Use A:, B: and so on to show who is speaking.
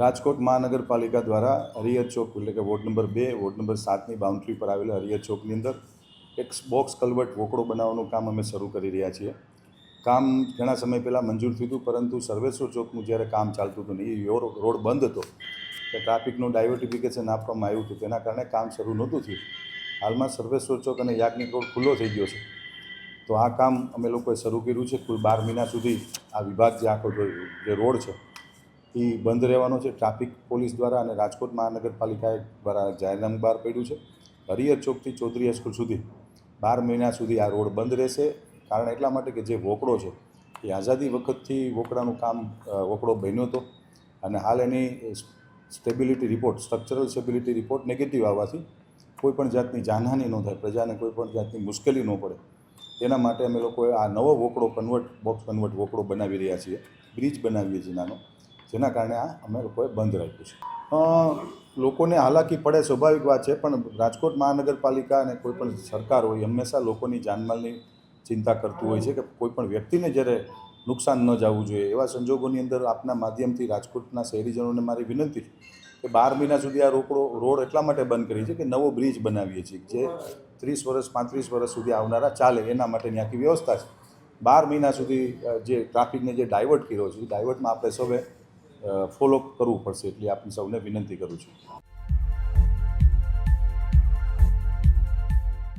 A: રાજકોટ મહાનગરપાલિકા દ્વારા હરિયર ચોક એટલે કે વોર્ડ નંબર બે, વોર્ડ નંબર સાતની બાઉન્ડ્રી પર આવેલા હરિયર ચોકની અંદર એક બોક્સ કલવર્ટ વોકડો બનાવવાનું કામ અમે શરૂ કરી રહ્યા છીએ. કામ ઘણા સમય પહેલાં મંજૂર થયું હતું, પરંતુ સર્વેશ્વર ચોકનું જ્યારે કામ ચાલતું હતું ને એ રોડ બંધ હતો કે ટ્રાફિકનું ડાયવર્ટિફિકેશન આપવામાં આવ્યું હતું, તેના કારણે કામ શરૂ નહોતું થયું. હાલમાં સર્વેશ્વર ચોક અને યાજ્ઞિક રોડ ખુલ્લો થઈ ગયો છે. તો આ કામ અમે લોકોએ શરૂ કર્યું છે કુલ બાર મહિના સુધી આ વિભાગ જે આખો જે જે રોડ છે એ બંધ રહેવાનો છે. ટ્રાફિક પોલીસ દ્વારા અને રાજકોટ મહાનગરપાલિકાએ દ્વારા જાહેરનામું બહાર પડ્યું છે. હરિહર ચોકથી ચૌધરી હાઈસ્કૂલ સુધી બાર મહિના સુધી આ રોડ બંધ રહેશે. કારણ એટલા માટે કે જે વોકડો છે, એ આઝાદી વખતથી વોકડાનું કામ વોકડો બન્યો હતો. અને હાલ એની stability report, structural stability report negative આવવાથી કોઈ પણ જાતની જાનહાનિ ન થાય, પ્રજાને કોઈ પણ જાતની મુશ્કેલી ન પડે. તેના માટે અમે લોકોએ આ નવો વોકડો કન્વર્ટ બોક્સ કન્વર્ટ વોકડો બનાવી રહ્યા છીએ. બ્રિજ બનાવીએ છીએ નાનો. જેના કારણે આ અમે લોકોએ બંધ રાખ્યું છે. લોકોને હાલાકી પડે સ્વાભાવિક વાત છે, પણ રાજકોટ મહાનગરપાલિકા અને કોઈ પણ સરકાર હોય, હંમેશા લોકોની જાનમાલની ચિંતા કરતું હોય છે કે કોઈપણ વ્યક્તિને જ્યારે નુકસાન ન જવું જોઈએ. એવા સંજોગોની અંદર આપના માધ્યમથી રાજકોટના શહેરીજનોને મારી વિનંતી છે કે બાર મહિના સુધી આ રોકડો, રોડ એટલા માટે બંધ કરી છે કે નવો બ્રિજ બનાવીએ છીએ, જે ત્રીસ વર્ષ, પાંત્રીસ વર્ષ સુધી આવનારા ચાલે, એના માટેની આખી વ્યવસ્થા છે. બાર મહિના સુધી જે ટ્રાફિકને જે ડાયવર્ટ કર્યો છે ડાયવર્ટમાં આપણે સૌએ ફોલો કરવું પડશે એટલી આપની સૌને વિનંતી કરું છું.